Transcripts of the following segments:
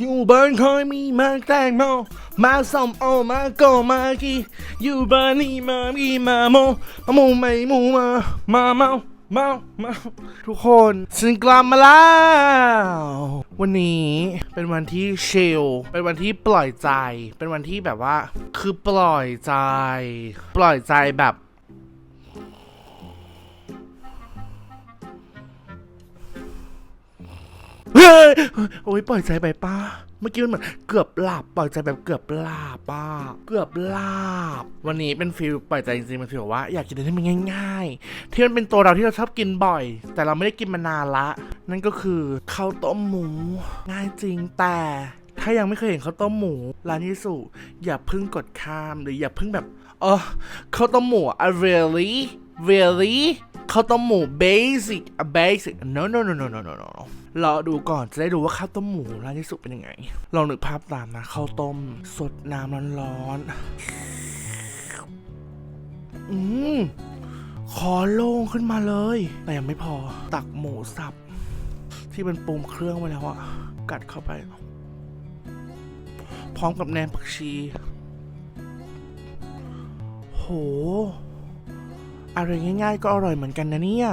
อยู่บ้านคอยมีมาแตงโมมาส้มโอมาโกมากีอยู่บ้านนี่มามีมาโมมาโมไม่มูมามาเมาเมาเมาทุกคนฉันกลับมาแล้ว วันนี้เป็นวันที่เชลเป็นวันที่ปล่อยใจ เป็นวันที่แบบว่า คือปล่อยใจ ปล่อยใจแบบ เฮ้ยโอ้ยปล่อยใจไปป้า เมื่อกี้มันเหมือนเกือบหลับปล่อยใจแบบเกือบหลับป้า เกือบหลับวันนี้เป็นฟิลปล่อยใจจริงๆมันฟีลว่าอยากกินอะไรที่มันง่าย ๆ ที่มันเป็นตัวเราที่เราชอบกินบ่อย แต่เราไม่ได้กินมานานละ นั่นก็คือข้าวต้มหมู ง่ายจริงแต่ถ้ายังไม่เคยเห็นข้าวต้มหมูร้านที่สุอย่าพึ่งกดข้ามหรืออย่าพึ่งแบบเออข้าวต้มหมูอะ really really ข้าวต้มหมู basic a basic no no no no no no no รอดูก่อนจะได้ดูว่าข้าวต้มหมูร้านที่สุเป็นยังไง ลองนึกภาพตามนะข้าวต้ม สดน้ำร้อนๆ อืมคอโล่งขึ้นมาเลย แต่ยังไม่พอตักหมูสับ ที่มันปรุงเครื่องไว้แล้วอะกัดเข้าไป พร้อมกับแหนมผักชี โหอะไรง่ายๆก็อร่อยเหมือนกันนะเนี่ย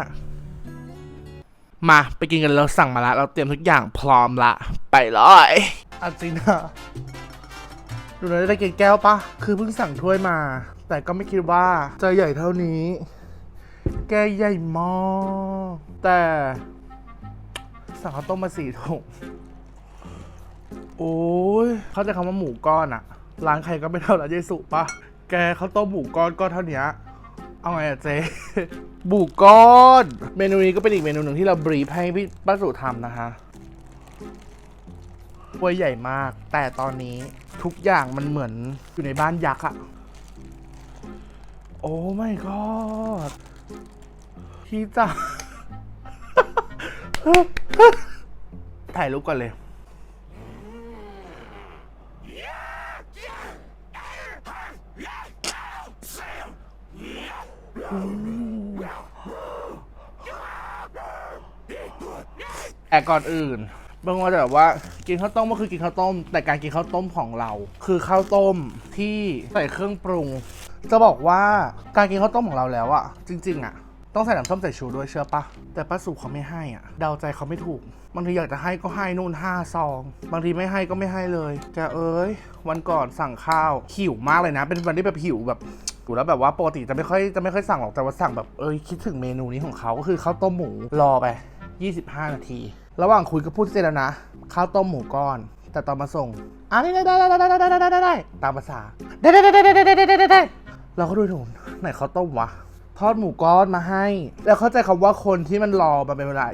มาไปกินกันเราสั่งมาล้วเราเตรียมทุกอย่างพร้อมละ ไปเลยอาจินะดูหน่อยได้กินแก้วปะคือเพิ่งสั่งถ้วยมา แต่ก็ไม่คิดว่าจะใหญ่เท่านี้ แกวใหญ่มากแต่สั่งข้าวต้มมาสี่ถุงโอ้ยเขาใจะคำว่าหมูก้อนอะร้านใครก็ไม่เท่าร้านเยสุปะแกเขาต้มหมูก้อนก็เท่านี้ เอาไงอะเจ๊หมูก้อนเมนูนี้ก็เป็นอีกเมนูหนึ่งที่เราบรีฟให้พี่ป้าสุทำนะคะถ้วยใหญ่มาก แต่ตอนนี้ทุกอย่างมันเหมือนอยู่ในบ้านยักษ์อะโอ้ไม่กอดพี่จ๋าถ่ายรูปก่อนเลย แต่ก่อนอื่นบางวันจะแบบว่ากินข้าวต้มก็คือกินข้าวต้ม แต่การกินข้าวต้มของเรา คือข้าวต้มที่ใส่เครื่องปรุง จะบอกว่าการกินข้าวต้มของเราแล้วอะจริง ๆอะต้องใส่น้ำส้มสายชูด้วยเชื่อปะแต่ป้าสุเขาไม่ให้อะเดาใจเขาไม่ถูก บางทีอยากจะให้ก็ให้นู่นห้าซอง บางทีไม่ให้ก็ไม่ให้เลยแกเอ้ย วันก่อนสั่งข้าวหิวมากเลยนะ เป็นวันที่แบบหิวแบบอยู่แล้วแบบว่าปกติจะไม่ค่อยจะไม่ค่อยสั่งหรอกแต่ว่าสั่งแบบเอ้ยคิดถึงเมนูนี้ของเขาก็คือข้าวต้มหมูรอไป 25 นาที ระหว่างคุยก็พูดเสร็จแล้วนะข้าวต้มหมูก้อน แต่ตอนมาส่งอะนี่ได้ได้ได้ได้ได้ได้ได้ได้ตามภาษาได้ได้ได้ได้ได้ได้ได้ได้ได้เราก็ดูถูกไหนข้าวต้มวะทอดหมูก้อนมาให้ แล้วเข้าใจคำว่าคนที่มันรอมาเป็นเวลา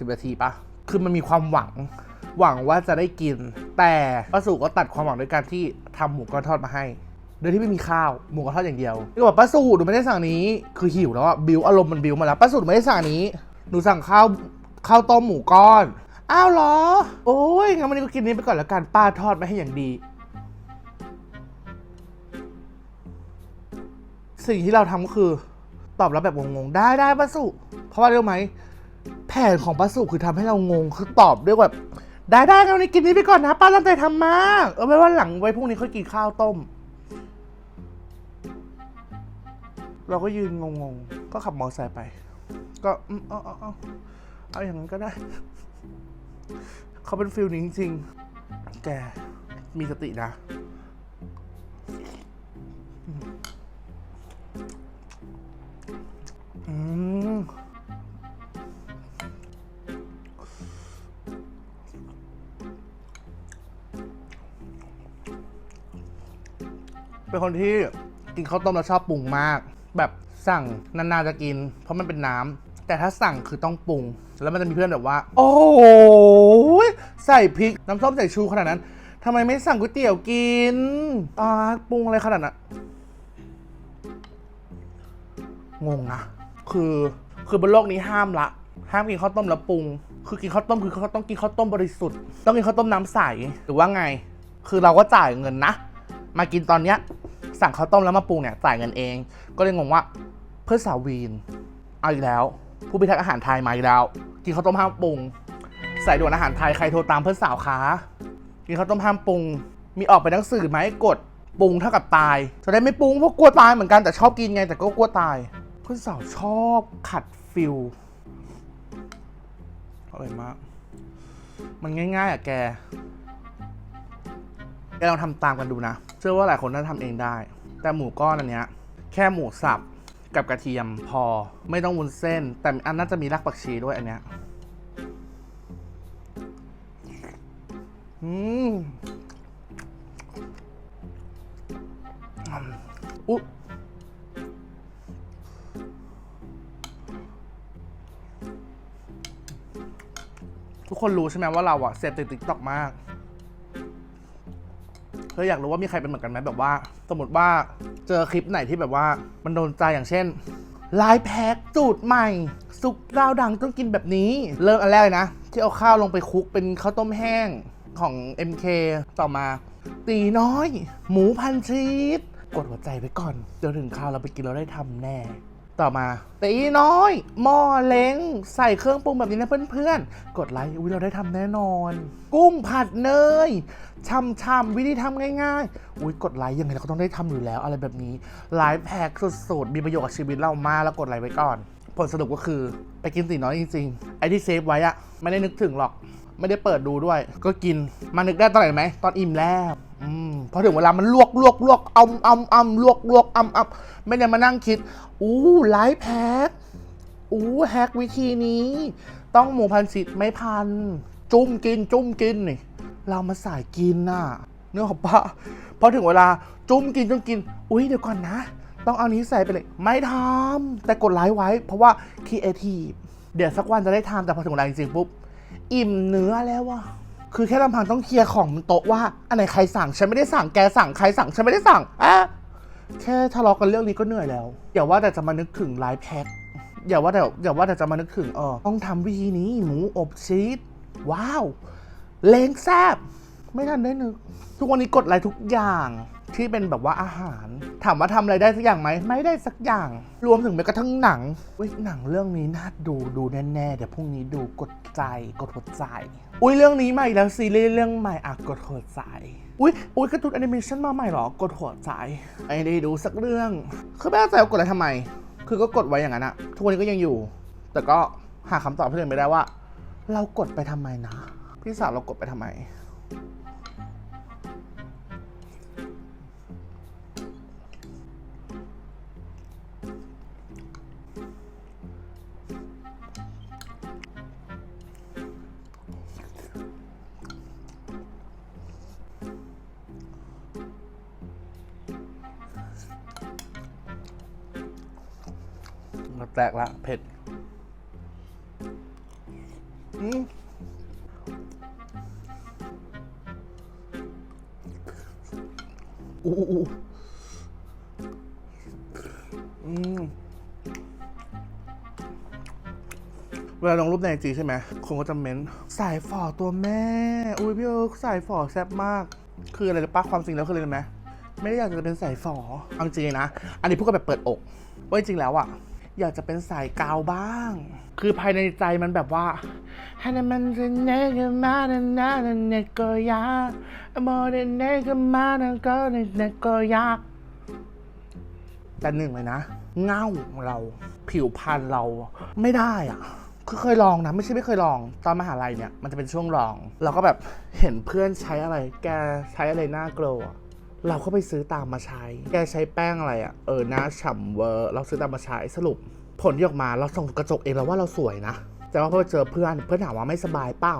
25-30 นาทีปะคือมันมีความหวังหวังว่าจะได้กิน แต่ป้าสุก็ตัดความหวังด้วยการที่ทำหมูก้อนทอดมาให้ โดยที่ไม่มีข้าวหมูกระทอดอย่างเดียวก็บอกป้าสูหนูไม่ได้สั่งนี้ คือหิวแล้วอะบิวอารมณ์มันบิวมาแล้วป้าสูหนูไม่ได้สั่งนี้ หนูสั่งข้าว ข้าวต้มหมูก้อน อ้าวเหรอ โอ้ยงั้นวันนี้ก็กินนี้ไปก่อนแล้วกันป้าทอดมาให้อย่างดี สิ่งที่เราทำก็คือ ตอบรับแบบงงๆ ได้ได้ป้าสุ เพราะว่ารู้ไหม แผนของป้าสุคือทำให้เรางงคือตอบด้วยแบบ ได้ได้งั้นวันนี้กินนี้ไปก่อนนะป้าตั้งใจทำมาก เออไว้วันหลังไว้พรุ่งนี้ค่อยกินข้าวต้ม เราก็ยืนงงๆ ก็ขับมอเตอร์ไซค์ไป ก็อืมเอาเอาเอา เอาอย่างนั้นก็ได้ เขาเป็นฟิลนี้จริงๆ แก มีสตินะ อืมเป็นคนที่กินข้าวต้มแล้วชอบปรุงมาก แบบสั่งนานๆจะกิน เพราะมันเป็นน้ำ แต่ถ้าสั่งคือต้องปรุง แล้วมันจะมีเพื่อนแบบว่า โอ้โหใส่พริกน้ำส้มใส่ชูขนาดนั้นทำไมไม่สั่งก๋วยเตี๋ยวกินอ่าปรุงอะไรขนาดนั้นงงนะคือคือบนโลกนี้ห้ามละ ห้ามกินข้าวต้มแล้วปรุง คือกินข้าวต้มคือเขาต้องกินข้าวต้มบริสุทธิ์ ต้องกินข้าวต้มน้ำใสหรือว่าไง คือเราก็จ่ายเงินนะ มากินตอนเนี้ยสั่งข้าวต้มแล้วมาปรุงเนี่ยจ่ายเงินเอง ก็เลยงงว่าเพื่อสาววีนเอาอีกแล้ว ผู้พิทักษ์อาหารไทยมาอีกแล้วกินข้าวต้มห้ามปรุงใส่ด่วนอาหารไทยใครโทรตามเพื่อนสาวคะกินข้าวต้มห้ามปรุง มีออกไปหนังสือไหมกดปรุงเท่ากับตาย จะได้ไม่ปรุงเพราะกลัวตายเหมือนกันแต่ชอบกินไงแต่ก็กลัวตาย เพื่อนสาวชอบขัดฟิลอร่อยมาก มันง่ายๆอะแกแกลองทำตามกันดูนะ เชื่อว่าหลายคนน่าทำเองได้ แต่หมูก้อนอันเนี้ย แค่หมูสับ กับกระเทียมพอไม่ต้องวุ้นเส้น แต่อันน่าจะมีรากผักชีด้วยอันเนี้ยอืมอุ๊ทุกคนรู้ใช่ไหมว่าเราอะเสพติดติ๊กต็อกมาก เธออยากรู้ว่ามีใครเป็นเหมือนกันไหมแบบว่า สมมติว่าเจอคลิปไหนที่แบบว่ามันโดนใจอย่างเช่นลฟ์แพ็กสูตรใหม่ซุปดาวดังต้องกินแบบนี้ เริ่มอันแรกเลยนะ ที่เอาข้าวลงไปคลุกเป็นข้าวต้มแห้งของ MK ต่อมา ตีน้อย หมูพันชีสกดหัวใจไว้ก่อนเดี๋ยวถึงข้าวเราไปกินเราได้ทำแน่ ต่อมาตีน้อยหม้อเล้งใส่เครื่องปรุงแบบนี้นะเพื่อนๆ กดไลค์อุ้ยเราได้ทำแน่นอน กุ้งผัดเนยช่ำๆวิธีทำง่ายๆอุ้ยกดไลค์ยังไงเราก็ต้องได้ทำอยู่แล้ว อะไรแบบนี้ไลฟ์แพ็กสุดๆมีประโยชน์กับชีวิตเรามากแล้วกดไลค์ไว้ก่อน ผลสรุปก็คือไปกินตีน้อยจริงๆไอ้ที่เซฟไว้อะไม่ได้นึกถึงหรอก ไม่ได้เปิดดูด้วย ก็กินมานึกได้ตอนไหนไหมตอนอิ่มแล้ว พอถึงเวลามันลวกลวกลวกอมอมอมลวกลวกอมอมไม่ได้มานั่งคิด อู้ไลฟ์แพ็คอู้แฮกวิธีนี้ ต้องหมูพันสิไม่พัน จุ้มกิน จุ้มกินนี่เรามาสายกินน่ะเนื้อของปะพอถึงเวลาจุ้มกินจุ้มกิน อุ้ยเดี๋ยวก่อนนะ ต้องเอานี้ใส่ไปเลย ไม่ทำแต่กดไลค์ไว้ เพราะว่าครีเอทีเดี๋ยวสักวันจะได้ทำแต่พอถึงเวลาจริงๆปุ๊บอิ่มเนื้อแล้วว่ะ คือแค่ลำพังต้องเคลียร์ของบนโต๊ะว่าอันไหนใครสั่งฉันไม่ได้สั่งแกสั่งใครสั่งฉันไม่ได้สั่งอะแค่ทะเลาะกันเรื่องนี้ก็เหนื่อยแล้วอย่าว่าแต่จะมานึกถึงไลฟ์แพ็คอย่าว่าแต่อย่าว่าแต่จะมานึกถึงเออต้องทำวิธีนี้หมูอบชีสว้าวเลงแซบไม่ทันได้นึก ทุกวันนี้กดไลค์ทุกอย่างที่เป็นแบบว่าอาหารถามว่าทำอะไรได้สักอย่างไหม ไม่ได้สักอย่าง รวมถึงแม้กระทั่งหนังอุ้ยหนังเรื่องนี้น่าดูดูแน่ๆ เดี๋ยวพรุ่งนี้ดูกดใจกดหัวใจ อุ้ยเรื่องนี้ใหม่แล้วซีรีส์เรื่องใหม่อะกดหัวใจ อุ้ยอุ้ยการ์ตูนแอนิเมชันมาใหม่เหรอกดหัวใจไม่ได้ดูสักเรื่อง คือไม่เข้าใจว่ากดอะไรทำไม คือก็กดไว้อย่างนั้นอะทุกวันนี้ก็ยังอยู่ แต่ก็หาคำตอบให้ตัวเองไม่ได้ว่า เรากดไปทำไมนะ พี่สาวเรากดไปทำไม แตกละเผ็ดอืมอู้อู้อู้อืมเวลาลงรูปในไอจีใช่ไหมคนก็จะเม้น สายฝอตัวแม่ อุ้ยพี่เอิร์กสายฝอแซ่บมาก คืออะไรรู้ปะความจริงแล้วคืออะไรรู้ไหมไม่ได้อยากจะเป็นสายฝอเอาจริงๆนะ อันนี้พูดกันแบบเปิดอกว่าจริงแล้วอะ อยากจะเป็นสายกาวบ้าง คือภายในใจมันแบบว่าให้มันเนเนกมาเนนาเนกยามเดเนกมาเนกเนกยาแต่หนึ่งเลยนะเงาเราผิวพรรณเราไม่ได้อะคือเคยลองนะ ไม่ใช่ไม่เคยลอง ตอนมหาลัยเนี่ย มันจะเป็นช่วงลอง เราก็แบบเห็นเพื่อนใช้อะไร แกใช้อะไรหน้าโกลว์อะ เราก็ไปซื้อตามมาใช้ แกใช้แป้งอะไรอะ่ะ เออหน้าฉ่ำเวอร์ เราซื้อตามมาใช้ สรุป ผลที่ออกมาเราส่องกระจกเองแล้วว่าเราสวยนะ แต่ว่าพอเจอเพื่อนเพื่อนถามว่าไม่สบายเปล่า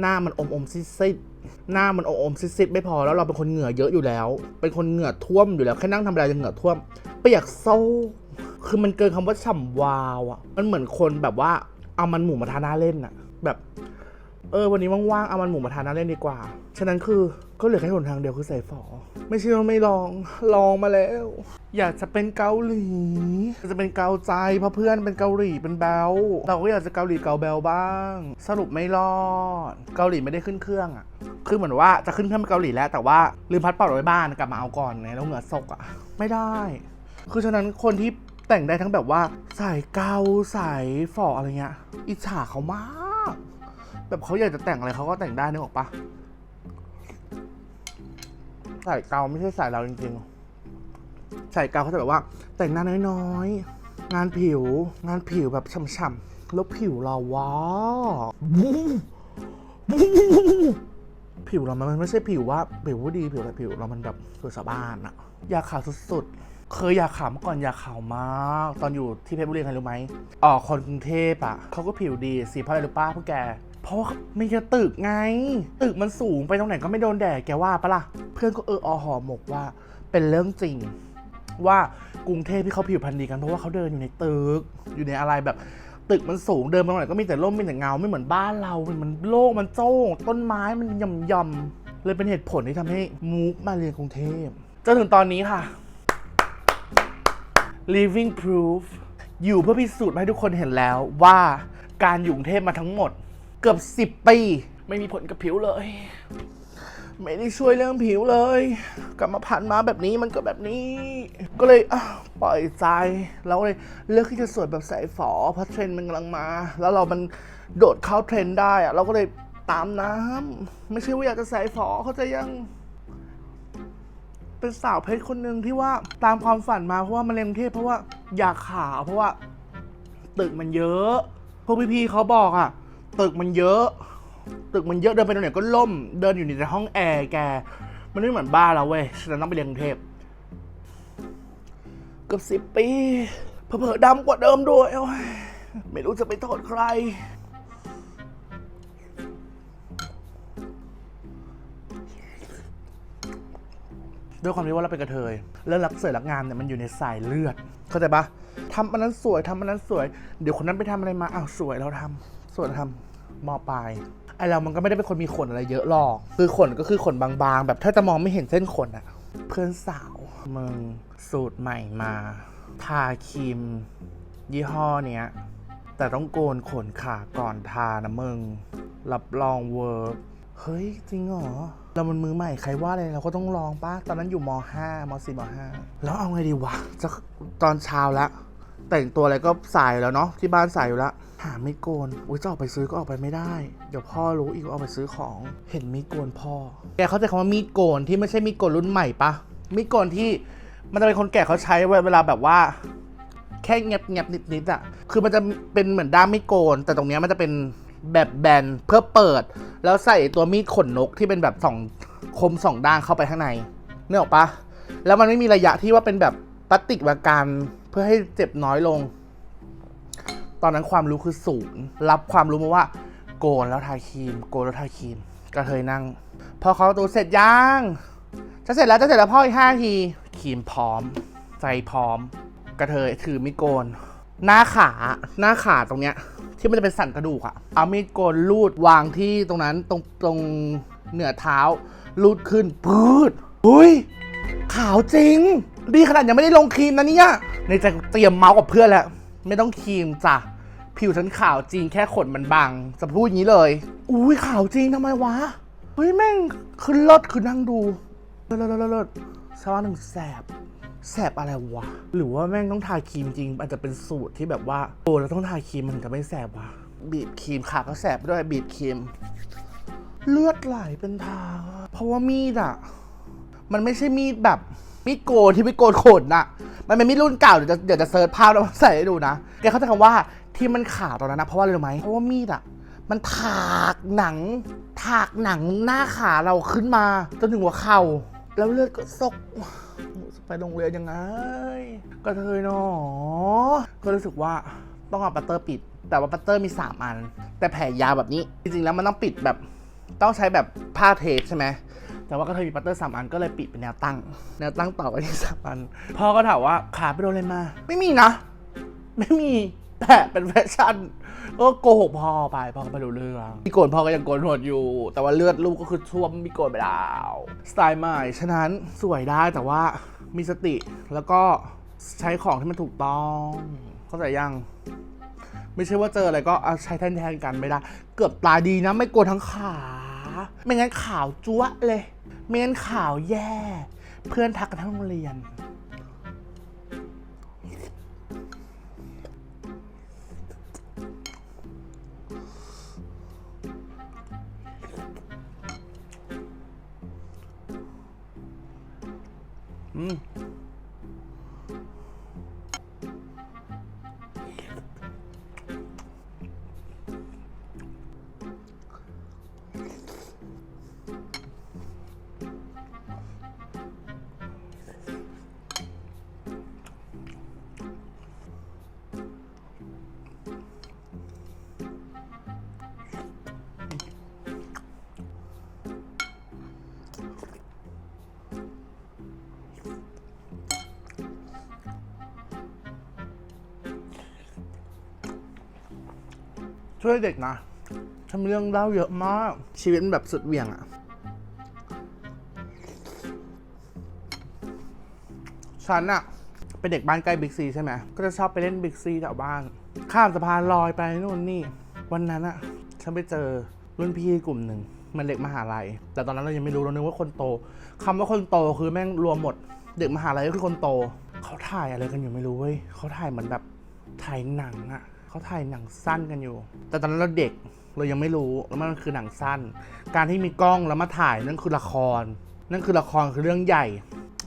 หน้ามันอมอมซิดๆหน้ามันอมอมซิดไม่พอแล้วเราเป็นคนเหงื่อเยอะอยู่แล้ว เป็นคนเหงื่อท่วมอยู่แล้วแค่นั่งทำอะไรจะเหงื่อท่วมเปียกโซคือมันเกินคำว่าฉ่ำวาวอะ่ะ มันเหมือนคนแบบว่าเอามันหมูมาทาหน้าเล่นอะ่ะ แบบ เออวันนี้ว่างๆเอามันหมูมาทานน้าเล่นดีกว่า ฉะนั้นคือก็เหลือแค่หนทางเดียวคือใส่ฝอ ไม่ใช่ว่าไม่ลองลองมาแล้ว อยากจะเป็นเกาหลี จะเป็นเกาใจเพราะเพื่อนเป็นเกาหลีเป็นแบลเราก็อยากจะเกาหลีเกาแบลบ้าง สรุปไม่รอด เกาหลีไม่ได้ขึ้นเครื่องอะคือเหมือนว่าจะขึ้นเครื่องไปเกาหลีแล้ว แต่ว่าลืมพัดเป่าไว้บ้านกลับมาเอาก่อนไงแล้วเหงื่อซกอะไม่ได้ คือฉะนั้นคนที่แต่งได้ทั้งแบบว่าใส่เกาใส่ฝออะไรเงี้ยอิจฉาเขามาก แบบเขาอยากจะแต่งอะไรเขาก็แต่งได้นึกออกปะสายเกาไม่ใช่สายเราจริงๆสายเกาเขาจะแบบว่า แต่งหน้าน้อยๆ งานผิว งานผิวแบบฉ่ำๆแล้วผิวเราว้าผิวเรามันไม่ใช่ผิวว่าผิวว่าดีผิวอะไรผิวเรามันแบบสวยสะบ้านอะอยากขาวสุดๆ เคยอยากขาวมื่อก่อนอยากขาวมาก ตอนอยู่ที่เพชรบุรีใครรู้ไหมอ๋อคนกรุงเทพอะเขาก็ผิวดีสิเพราะอะไรรู้ป้าพวกแก เพราะไม่ใช่ตึกไง ตึกมันสูงไปตรงไหนก็ไม่โดนแดดแกว่าปะล่ะ เพื่อนก็เอออหอหมกว่าเป็นเรื่องจริง ว่ากรุงเทพที่เขาผิวพรรณดีกันเพราะว่าเขาเดินอยู่ในตึก อยู่ในอะไรแบบตึกมันสูงเดินไปตรงไหนก็มีแต่ร่มมีแต่เงาไม่เหมือนบ้านเรา มันโล่งมันโจ้งต้นไม้มันยำยำเลยเป็นเหตุผลที่ทำให้มูฟมาเรียนกรุงเทพจนถึงตอนนี้ค่ะ living proof อยู่เพื่อพิสูจน์ให้ทุกคนเห็นแล้วว่าการอยู่กรุงเทพมาทั้งหมด เกือบ 10 ปี ไม่มีผลกับผิวเลย ไม่ได้ช่วยเรื่องผิวเลยกลับมาผ่านมาแบบนี้มันก็แบบนี้ ก็เลยอะปล่อยใจเราเลยเลือกที่จะสวยแบบใส่ฝอเพราะเทรนด์มันกำลังมา แล้วเรามันโดดเข้าเทรนด์ได้อะเราก็เลยตามน้ำไม่ใช่ว่าอยากจะใส่ฝอเขาใจะยังเป็นสาวเพชรคนหนึ่งที่ว่าตามความฝันมาเพราะว่ามาเรียนกรุงเทพเพราะว่าอยากขาวเพราะว่า ตึกมันเยอะ พวกพี่ๆเขาบอกอะ ตึกมันเยอะ ตึกมันเยอะเดินไปตรงไหนก็ล่ม เดินอยู่ในห้องแอร์แก มันไม่เหมือนบ้านเราเว้ยฉันต้องไปเรียนกรุงเทพเกือบสิบปีเผลอๆดำกว่าเดิมด้วยไม่รู้จะไปโทษใคร ด้วยความที่ว่าเราเป็นกระเทยเรื่องรักสวยรักงามเนี่ยมันอยู่ในสายเลือด เข้าใจปะทำอันนั้นสวยทำอันนั้นสวย เดี๋ยวคนนั้นไปทำอะไรมาอ้าวสวยเราทำ สวยเราทำมอปลายไอเรามันก็ไม่ได้เป็นคนมีขนอะไรเยอะหรอก คือขนก็คือขนบางๆ แบบถ้าจะมองไม่เห็นเส้นขนอะเพื่อนสาวมึงสูตรใหม่มา ทาครีม ยี่ห้อเนี้ย แต่ต้องโกนขนขาก่อนทานะมึงรับรองเวิร์กเฮ้ย จริงเหรอ เรามันมือใหม่ใครว่าอะไรเราก็ต้องลองป้าตอนนั้นอยู่ม .5 ม .4 ม .5 แล้วเอาไงดีวะจะตอนเช้าละแต่งตัวอะไรก็ใส่แล้วเนาะที่บ้านใส่อยู่แล้ว หาไม่โกน อุ้ยจะออกไปซื้อก็ออกไปไม่ได้ เดี๋ยวพ่อรู้อีกว่าออกไปซื้อของ เห็นมีดโกนพ่อ แกเข้าใจคำว่ามีดโกนที่ไม่ใช่มีดโกนรุ่นใหม่ปะ มีดโกนที่มันจะเป็นคนแก่เขาใช้เวลาแบบว่า แค่เงียบเงียบนิดนิดๆอะคือมันจะเป็นเหมือนด้ามไม่โกน แต่ตรงนี้มันจะเป็นแบบแบนเพื่อเปิด แล้วใส่ตัวมีดขนนกที่เป็นแบบสองคมสองด้านเข้าไปข้างในนึกออปะแล้วมันไม่มีระยะที่ว่าเป็นแบบพลาสติกประกันเพื่อให้เจ็บน้อยลง ตอนนั้นความรู้คือศูนย์รับความรู้มาว่า โกนแล้วทาครีม โกนแล้วทาครีมกระเทยนั่ง พอเขาตูเสร็จยังจะเสร็จแล้วจะเสร็จแล้วพ่ออีกห้าทีครีมพร้อมใจพร้อม กระเทยถือมีดโกน หน้าขาหน้าขาตรงเนี้ย ที่มันจะเป็นสันกระดูกอะเอามีดโกนลูดวางที่ตรงนั้นตรงตรงเหนือเท้าลูดขึ้นปืดอุ้ยขาวจริง ดีขนาดยังไม่ได้ลงครีมนะเนี่ยในใจเตรียมเมาส์กับเพื่อนแล้ว ไม่ต้องครีมจ้ะ ผิวฉันขาวจริงแค่ขนมันบางจะพูดอย่างนี้เลย อุ้ยขาวจริงทำไมวะ เฮ้ยแม่งคือเลิศคือนั่งดูเลิศเลิศเลิศเลิศสว่าหนึ่งแสบแสบอะไรวะ หรือว่าแม่งต้องทาครีมจริง อาจจะเป็นสูตรที่แบบว่าโอ้แล้วต้องทาครีมมันจะไม่แสบวะบีบครีมขาก็แสบด้วยบีบครีม เลือดไหลเป็นทาง เพราะว่ามีดอะมันไม่ใช่มีดแบบ มีดโกนที่ไม่โกนขนน่ะ มันเป็นมีดรุ่นเก่าเดี๋ยวจะเดี๋ยวจะเซิร์ชภาพแล้วใส่ให้ดูนะ แกเข้าใจคำว่าที่มันขาดตอนนั้นนะเพราะว่าอะไรรู้ไหมเพราะว่ามีดอะมันถากหนัง ถากหนังหน้าขาเราขึ้นมาจนถึงหัวเข่า แล้วเลือดก็ซกไปโรงเรียนยังไง ก็เทยเนาะก็รู้สึกว่าต้องเอาปัตเตอร์ปิด แต่ว่าปัตเตอร์มี 3 อัน แต่แผ่ยาวแบบนี้ จริงๆแล้วมันต้องปิดแบบต้องใช้แบบผ้าเทปใช่ไหม แต่ว่าก็เคยมีปัตเตอร์สามอันก็เลยปิดเป็นแนวตั้ง แนวตั้งต่อไปที่สามอัน พ่อก็ถามว่าขาไปโดนอะไรมา ไม่มีนะ ไม่มี แต่เป็นแฟชั่น ก็โกหกพ่อไป พ่อก็ไม่รู้เรื่องมีโกนพ่อก็ยังโกนหนวดอยู่ แต่ว่าเลือดลูกก็คือท่วมมีโกนไปแล้วสไตล์ใหม่ ฉะนั้นสวยได้แต่ว่ามีสติ แล้วก็ใช้ของที่มันถูกต้อง เข้าใจยังไม่ใช่ว่าเจออะไรก็เอาใช้แทนๆกันไม่ได้ เกือบตายดีนะ ไม่โกนทั้งขา ไม่งั้นข่าวจั๊วะเลย เม้นข่าวแย่ เพื่อนทักกันทั้งโรงเรียน ช่วยเด็กนะฉันมีเรื่องเล่าเยอะมาก ชีวิตมันแบบสุดเวี่ยงอะฉันอะเป็นเด็กบ้านใกล้บิ๊กซีใช่ไหม ก็จะชอบไปเล่นบิ๊กซีแถวบ้าน ข้ามสะพานลอยไปนู่นนี่ วันนั้นอะฉันไปเจอรุ่นพี่กลุ่มหนึ่ง มันเด็กมหาลัย แต่ตอนนั้นเรายังไม่รู้เรานึกว่าคนโตคำว่าคนโตคือแม่งรวมหมด เด็กมหาลัยก็คือคนโต เขาถ่ายอะไรกันอยู่ไม่รู้เว้ย เขาถ่ายเหมือนแบบถ่ายหนังอะ เขาถ่ายหนังสั้นกันอยู่ แต่ตอนนั้นเราเด็กเรายังไม่รู้แล้วมันคือหนังสั้น การที่มีกล้องแล้วมาถ่ายนั่นคือละคร นั่นคือละครคือเรื่องใหญ่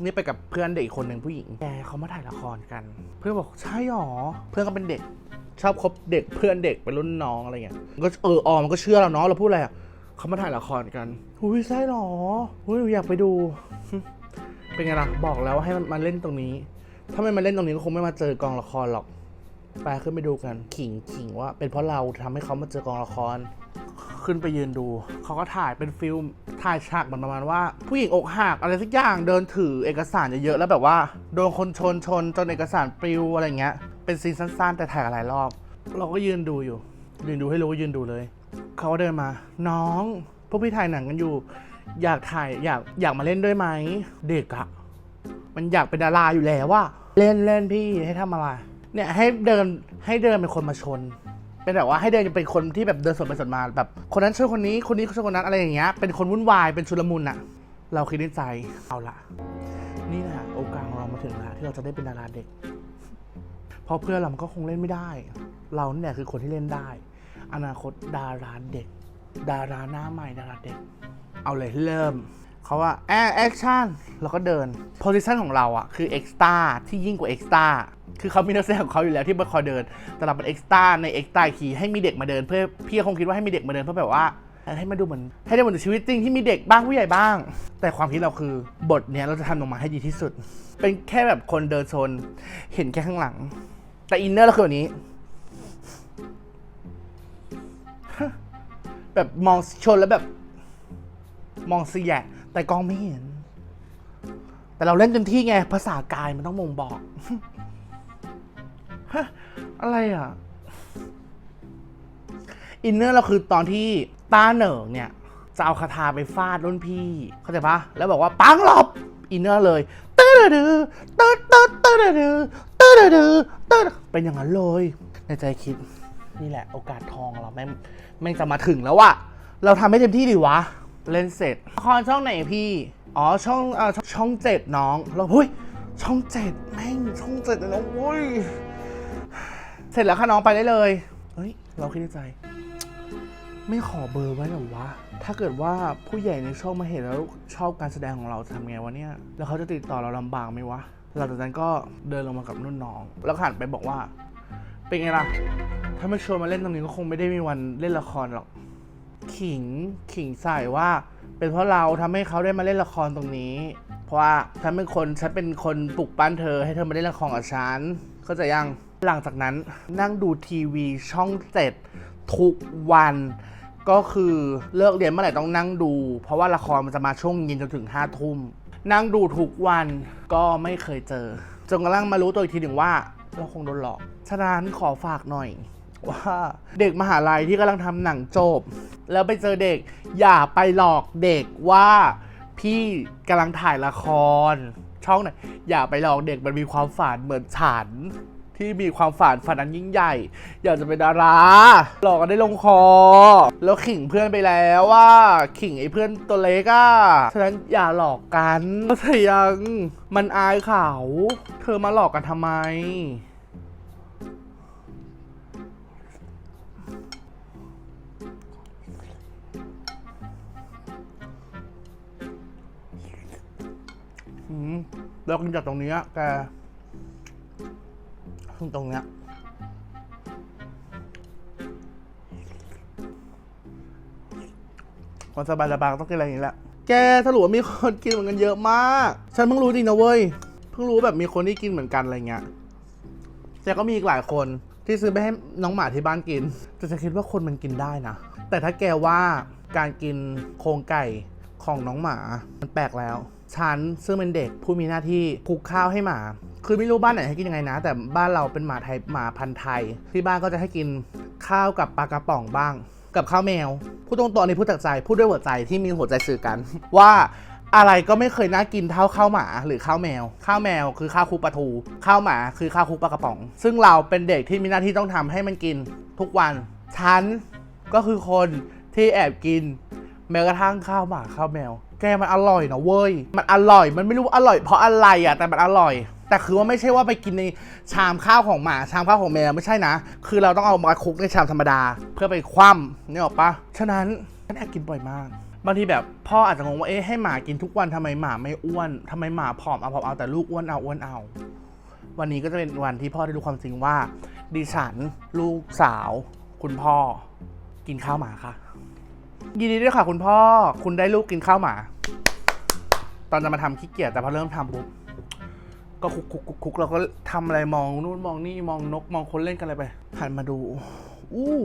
นี่ไปกับเพื่อนเด็กอีกคนหนึ่งผู้หญิงแกเขามาถ่ายละครกัน เพื่อนบอกใช่หรอเพื่อนก็เป็นเด็ก ชอบคบเด็กเพื่อนเด็กเป็นรุ่นน้องอะไรเงี้ยก็เออออมันก็เชื่อเราเนาะเราพูดอะไรอะเขามาถ่ายละครกันอุ้ยใช่หรออุ้ยอยากไปดู เป็นไงล่ะบอกแล้วให้มันมาเล่นตรงนี้ ถ้าไม่มาเล่นตรงนี้ก็คงไม่มาเจอกองละครหรอก ไปขึ้นไปดูกันขิงขิงว่า เป็นเพราะเราทำให้เขามาเจอกองละคร ขึ้นไปยืนดู เขาก็ถ่ายเป็นฟิลมถ่ายฉากเหมือนประมาณว่า ผู้หญิงอกหักอะไรสักอย่างเดินถือเอกสารเยอะๆแล้วแบบว่าโดนคนชนชนจนเอกสารปลิวอะไรเงี้ยเป็นซีนสั้นๆ แต่ถ่ายหลายรอบ เราก็ยืนดูอยู่ ยืนดูให้รู้ว่ายืนดูเลย เขาก็เดินมา น้อง พวกพี่ถ่ายหนังกันอยู่ อยากถ่ายอยากอยากมาเล่นด้วยไหมเด็กอะมันอยากเป็นดาราอยู่แล้วว่าเล่นเล่นพี่ให้ทำอะไร เนี่ยให้เดินให้เดินเป็นคนมาชน เป็นแบบว่าให้เดินเป็นคนที่แบบเดินสวนไปสวนมาแบบ คนนั้นชนคนนี้คนนี้ชนคนนั้นอะไรอย่างเงี้ยเป็นคนวุ่นวายเป็นชุลมุนอะเราคิดในใจเอาละนี่แหละโอกาสของเรามาถึงแล้วที่เราจะได้เป็นดาราเด็กเพราะเพื่อนเราก็คงเล่นไม่ได้ เราเนี่ยคือคนที่เล่นได้ อนาคตดาราเด็ก ดาราหน้าใหม่ดาราเด็ก เอาเลยเริ่ม เขาว่าแอแอคชั่นแล้วก็เดินโพสิชันของเราอะคือเอ็กซ์ต้าที่ยิ่งกว่าเอ็กซ์ต้าคือเขามีนักแสดงของเขาอยู่แล้วที่มาคอยเดิน แต่เราเป็นเอ็กซ์ต้าในเอ็กซ์ต้าคีให้มีเด็กมาเดินเพื่อพี่คงคิดว่าให้มีเด็กมาเดินเพื่อแบบว่าให้มันดูเหมือนให้ได้เหมือนชีวิตจริงที่มีเด็กบ้างผู้ใหญ่บ้าง แต่ความคิดเราคือบทเนี้ยเราจะทำออกมาให้ดีที่สุด เป็นแค่แบบคนเดินโซนเห็นแค่ข้างหลัง แต่อินเนอร์เราคือแบบนี้แบบมองชนแล้วแบบ มองเสีย แต่กล้องไม่เห็น แต่เราเล่นเต็มที่ไง ภาษากายมันต้องมงบอก ฮะ อะไรอะ อินเนอร์เราคือตอนที่ตาเหนิงเนี่ย จะเอาคาถาไปฟาดรุ่นพี่ เข้าใจปะแล้วบอกว่าปังหลบ อินเนอร์เลยตื้อดื้อตื้อตื้อตื้อดื้อตื้อดื้อตื้อเป็นอย่างนั้นเลย ในใจคิด นี่แหละ โอกาสทองเราแม่งแม่งจะมาถึงแล้วอะเราทำให้เต็มที่ดีวะ เล่นเสร็จละครช่องไหนพี่ อ๋อช่องเอ่อช่องเจ็ดน้องเราเฮ้ยช่องเจ็ดแม่งช่องเจ็ดเลยน้องเว้ยเสร็จแล้วค่ะน้องไปได้เลยเฮ้ยเราคิดในใจ ไม่ขอเบอร์ไว้หรอวะถ้าเกิดว่าผู้ใหญ่ในช่องมาเห็นแล้วชอบการแสดงของเราจะทำไงวะเนี่ยแล้วเขาจะติดต่อเราลำบากไหมวะหลังจากนั้นก็เดินลงมากับนุ่นน้อง แล้วหันไปบอกว่า เป็นไงล่ะ ถ้าไม่ชวนมาเล่นตรงนี้ก็คงไม่ได้มีวันเล่นละครหรอก ขิงขิงใส่ว่า เป็นเพราะเราทำให้เขาได้มาเล่นละครตรงนี้ เพราะว่าฉันเป็นคนฉันเป็นคนปลุกปั้นเธอ ให้เธอมาเล่นละครกับฉันเข้าใจยังหลังจากนั้นนั่งดูทีวีช่องเจ็ดทุกวันก็คือเลิกเรียนเมื่อไหร่ต้องนั่งดู เพราะว่าละครมันจะมาช่วงเย็นจนถึงห้าทุ่มนั่งดูทุกวันก็ไม่เคยเจอจนกระทั่งมารู้ตัวอีกทีหนึ่งว่า เราคงโดนหลอกฉะนั้นขอฝากหน่อย ว่าเด็กมหาลัยที่กำลังทำหนังจบ แล้วไปเจอเด็กอย่าไปหลอกเด็กว่าพี่กำลังถ่ายละคร ช่องไหนอย่าไปหลอกเด็กมันมีความฝันเหมือนฉัน ที่มีความฝันฝันอันยิ่งใหญ่ อยากจะเป็นดารา หลอกกันได้ลงคอ แล้วขิงเพื่อนไปแล้วว่าขิงไอ้เพื่อนตัวเล็กอะฉะนั้นอย่าหลอกกันเข้าใจยังมันอายเขา เธอมาหลอกกันทำไม เรากินจากตรงนี้แกตรงเนี้ยวันสบายระบางต้องกินอะไรอย่างนี้แหละ แกสรุปว่ามีคนกินเหมือนกันเยอะมาก ฉันเพิ่งรู้จริงนะเว้ย เพิ่งรู้แบบมีคนที่กินเหมือนกันอะไรเงี้ย แต่ก็มีอีกหลายคนที่ซื้อไปให้น้องหมาที่บ้านกิน แต่จะคิดว่าคนมันกินได้นะ แต่ถ้าแกว่าการกินโครงไก่ของน้องหมา มันแปลกแล้ว ฉันซึ่งเป็นเด็กผู้มีหน้าที่คลุกข้าวให้หมา คือไม่รู้บ้านไหนให้กินยังไงนะ แต่บ้านเราเป็นหมาไทยหมาพันธุ์ไทย ที่บ้านก็จะให้กินข้าวกับปลากระป๋องบ้าง กับข้าวแมว พูดตรงๆอันนี้พูดจากใจพูดด้วยหัวใจที่มีหัวใจสื่อกัน ว่าอะไรก็ไม่เคยน่ากินเท่าข้าวหมาหรือข้าวแมว ข้าวแมวคือข้าวคุกปลาทู ข้าวหมาคือข้าวคุกปลากระป๋อง ซึ่งเราเป็นเด็กที่มีหน้าที่ต้องทำให้มันกินทุกวันฉันก็คือคนที่แอบกิน แม้กระทั่งข้าวหมาข้าวแมว มันอร่อยนะเว้ย มันอร่อย มันไม่รู้อร่อย เพราะอะไรอะ แต่มันอร่อย แต่คือว่าไม่ใช่ว่าไปกินในชามข้าวของหมา ชามข้าวของแมวไม่ใช่นะ คือเราต้องเอามาคุกในชามธรรมดา เพื่อไปคว่ำนี่ออกปะฉะนั้นฉันแอบกินบ่อยมากบางทีแบบพ่ออาจจะงงว่าเอ๊ะให้หมากินทุกวันทำไมหมาไม่อ้วนทำไมหมาผอมเอาผอมเอาแต่ลูกอ้วนเอาอ้วนเอา วันนี้ก็จะเป็นวันที่พ่อได้รู้ความจริงว่าดิฉันลูกสาว คุณพ่อกินข้าวหมาค่ะ ยินดีด้วยค่ะคุณพ่อ คุณได้ลูกกินข้าวหมา ตอนจะมาทำขี้เกียจแต่พอเริ่มทำปุ๊บ ก็คุกคุกคุกคุกเราก็ทำอะไรมองนู่นมองนี่มองนกมองคนเล่นกันอะไรไปหันมาดู อู้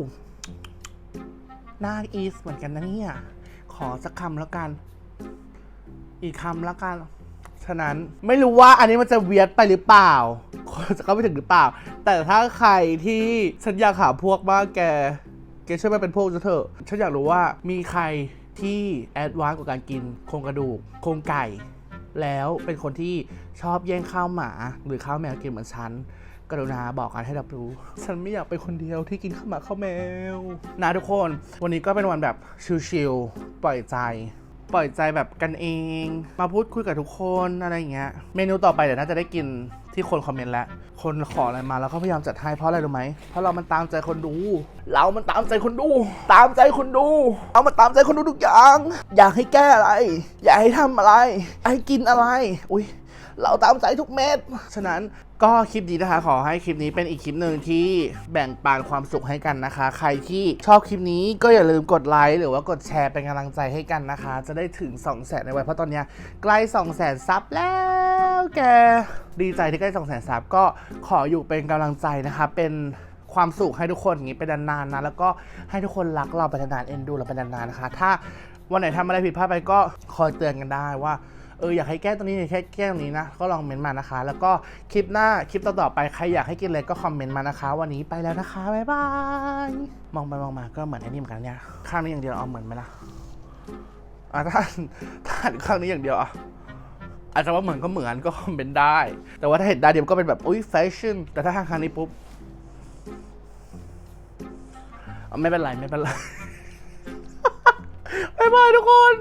น่าอีสเหมือนกันนะเนี่ย ขอสักคำแล้วกัน อีกคำแล้วกัน ฉะนั้นไม่รู้ว่าอันนี้มันจะเวียดไปหรือเปล่า จะเข้าไม่ถึงหรือเปล่า แต่ถ้าใครที่ฉันอยากหาพวกบ้าแก เกเช่วยมาเป็นพวกจะเถอะฉันอยากรู้ว่ามีใครที่แอดวานซ์กว่าการกินโครงกระดูกโครงไก่ แล้วเป็นคนที่ชอบแย่งข้าวหมาหรือข้าวแมวกินเหมือนฉันกรุณาบอกกันให้รับรู้ ฉันไม่อยากเป็นคนเดียวที่กินข้าวหมาข้าวแมว นะทุกคน วันนี้ก็เป็นวันแบบชิลๆปล่อยใจ ปล่อยใจแบบกันเอง มาพูดคุยกับทุกคนอะไรอย่างเงี้ย เมนูต่อไปเดี๋ยวน่าจะได้กินที่คนคอมเมนต์แล้ว คนขออะไรมาแล้วก็พยายามจัดให้เพราะอะไรรู้ไหม เพราะเรามันตามใจคนดู เรามันตามใจคนดู ตามใจคนดู เอามาตามใจคนดูทุกอย่าง อยากให้แก้อะไร อยากให้ทำอะไร ให้กินอะไร อุ้ยเราตามใจทุกเม็ด ฉะนั้น ก็คลิปนี้นะคะ ขอให้คลิปนี้เป็นอีกคลิปหนึ่งที่แบ่งปันความสุขให้กันนะคะ ใครที่ชอบคลิปนี้ก็อย่าลืมกดไลค์หรือว่ากดแชร์เป็นกำลังใจให้กันนะคะ จะได้ถึง 2 0 0แสนในวันเพราะตอนนี้ใกล้ 2 0 0แสนซับแล้วแก ดีใจที่ใกล้2 0 0แสนซับก็ขออยู่เป็นกำลังใจนะคะ เป็นความสุขให้ทุกคนอย่างนี้เป็นนานๆนะแล้วก็ให้ทุกคนรักเราไปนานๆเอ็นดูเราไปนานๆนะคะ ถ้าวันไหนทำอะไรผิดพลาดไปก็คอยเตือนกันได้ว่า เอออยากให้แก้ตรงนี้อยากให้แก้ตรงนี้นะ ก็ลองเมนต์มานะคะ แล้วก็คลิปหน้าคลิปต่อๆไปใครอยากให้กินอะไรก็คอมเมนต์มานะคะ วันนี้ไปแล้วนะคะบ๊ายบายมองไปมองมาก็เหมือนไอ้นี่เหมือนกันเนี่ยข้างนี้อย่างเดียวเอาเหมือนไหมล่ะอะถ้าถ้าข้างนี้อย่างเดียวอะอาจจะว่าเหมือนก็เหมือนก็คอมเมนต์ได้ แต่ว่าถ้าเห็นด้าเดียวก็เป็นแบบอุ้ยแฟชั่นแต่ถ้าข้างๆนี้ปุ๊บไม่เป็นไร ไม่เป็นไร บ๊ายบายทุกคน